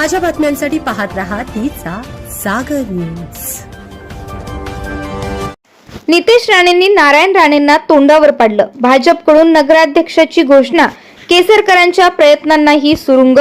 ताज्या बातम्यांसाठी पाहत रहा तिचा सागर न्यूज. नितेश राणेंनी नारायण राणेंना तोंडावर पाडलं. भाजपकडून नगराध्यक्षाची घोषणा केसरकरांच्या प्रयत्नांनाही सुरुंग.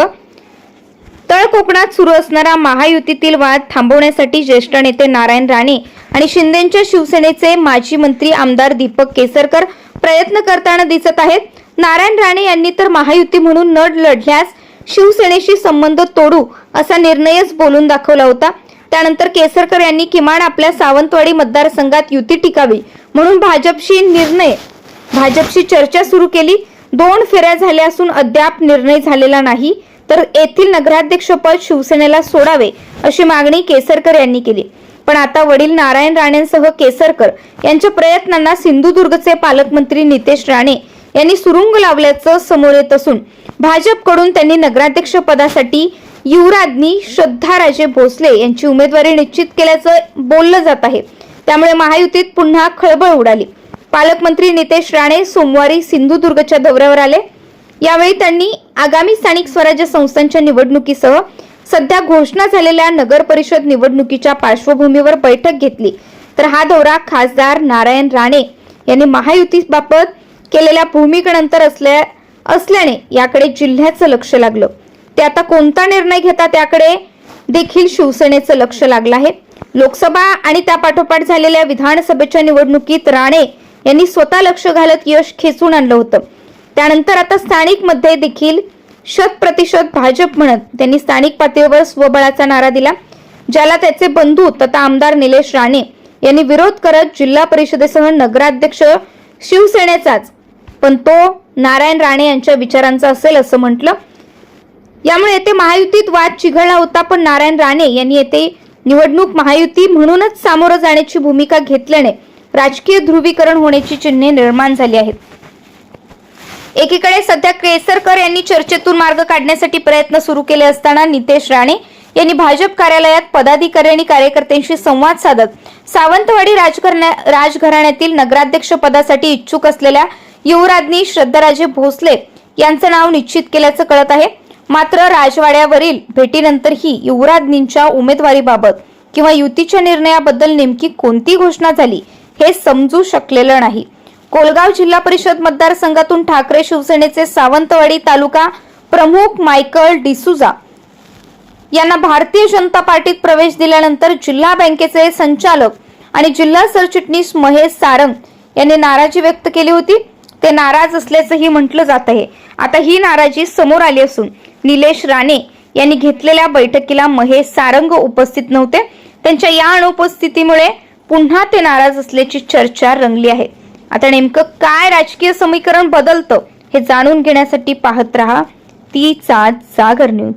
तळ कोकणात सुरू असणारा महायुतीतील वाद थांबवण्यासाठी ज्येष्ठ नेते नारायण राणे आणि शिंदेच्या शिवसेनेचे माजी मंत्री आमदार दीपक केसरकर प्रयत्न करताना दिसत आहेत. नारायण राणे यांनी तर महायुती म्हणून न लढल्यास शिवसेनेशी संबंध तोडू असा निर्णयच बोलून दाखवला होता. त्यानंतर केसरकर यांनी किमान आपल्या सावंतवाडी मतदारसंघात युती टिकावी म्हणून भाजपशी निर्णय भाजपशी चर्चा सुरू केली. दोन फेऱ्या झाल्या असून अद्याप निर्णय झालेला नाही. तर येथील नगराध्यक्षपद शिवसेनेला सोडावे अशी मागणी केसरकर यांनी केली. पण आता वडील नारायण राणेंसह केसरकर यांच्या प्रयत्नांना सिंधुदुर्गचे पालकमंत्री नितेश राणे यांनी सुरुंग लावल्याचं समोर येत असून भाजपकडून त्यांनी नगराध्यक्ष पदासाठी युवराज्ञी श्रद्धाराजे भोसले यांची उमेदवारी निश्चित केल्याचं बोललं जात आहे. त्यामुळे महायुतीत पुन्हा खळबळ उडाली. पालकमंत्री नितेश राणे सोमवारी सिंधुदुर्गच्या दौऱ्यावर आले. यावेळी त्यांनी आगामी स्थानिक स्वराज्य संस्थांच्या निवडणुकीसह सध्या घोषणा झालेल्या नगर परिषद निवडणुकीच्या पार्श्वभूमीवर बैठक घेतली. तर हा दौरा खासदार नारायण राणे यांनी महायुतीबाबत केलेल्या भूमिकेनंतर असल्या असल्याने याकडे जिल्ह्याचं लक्ष लागलं. ते आता कोणता निर्णय घेता त्याकडे देखील शिवसेनेचं लक्ष लागलं आहे. लोकसभा आणि त्या पाठोपाठ झालेल्या विधानसभेच्या निवडणुकीत राणे यांनी स्वतः लक्ष घालत यश खेचून आणलं होतं. त्यानंतर आता स्थानिकमध्ये देखील शत प्रतिशत भाजप म्हणत त्यांनी स्थानिक पातळीवर स्वबळाचा नारा दिला ज्याला त्याचे बंधू तथा आमदार निलेश राणे यांनी विरोध करत जिल्हा परिषदेसह नगराध्यक्ष शिवसेनेचाच. पण तो नारायण राणे यांच्या विचारांचा असेल असं म्हटलं. यामुळे येथे महायुतीत वाद चिघळला होता पण नारायण राणे यांनी येथे निवडणूक महायुती म्हणूनच सामोरं जाण्याची भूमिका घेतल्याने राजकीय ध्रुवीकरण होण्याची चिन्हे निर्माण झाली आहेत. एकीकडे सध्या केसरकर यांनी चर्चेतून मार्ग काढण्यासाठी प्रयत्न सुरू केले असताना नितेश राणे यांनी भाजप कार्यालयात पदाधिकारी आणि कार्यकर्त्यांशी संवाद साधत सावंतवाडी राजघराण्यातील नगराध्यक्ष पदासाठी इच्छुक असलेल्या युवराज्ञी श्रद्धाराजे भोसले यांचं नाव निश्चित केल्याचं कळत आहे. मात्र राजवाड्यावरील भेटीनंतरही युवराज्ञींच्या उमेदवारीबाबत किंवा युतीच्या निर्णयाबद्दल नेमकी कोणती घोषणा झाली हे समजू शकलेलं नाही. कोलगाव जिल्हा परिषद मतदारसंघातून ठाकरे शिवसेनेचे सावंतवाडी तालुका प्रमुख मायकल डिसुजा यांना भारतीय जनता पार्टीत प्रवेश दिल्यानंतर जिल्हा बँकेचे संचालक आणि जिल्हा सरचिटणीस महेश सारंग यांनी नाराजी व्यक्त केली होती. ते नाराज असल्याचंही म्हटलं जात आहे. आता ही नाराजी समोर आली असून निलेश राणे यांनी घेतलेल्या बैठकीला महेश सारंग उपस्थित नव्हते. त्यांच्या या अनुपस्थितीमुळे पुन्हा ते नाराज असल्याची चर्चा रंगली आहे. आता नेमकं काय राजकीय समीकरण बदलतं हे जाणून घेण्यासाठी पाहत रहा. ती चाच जागर न्यूज.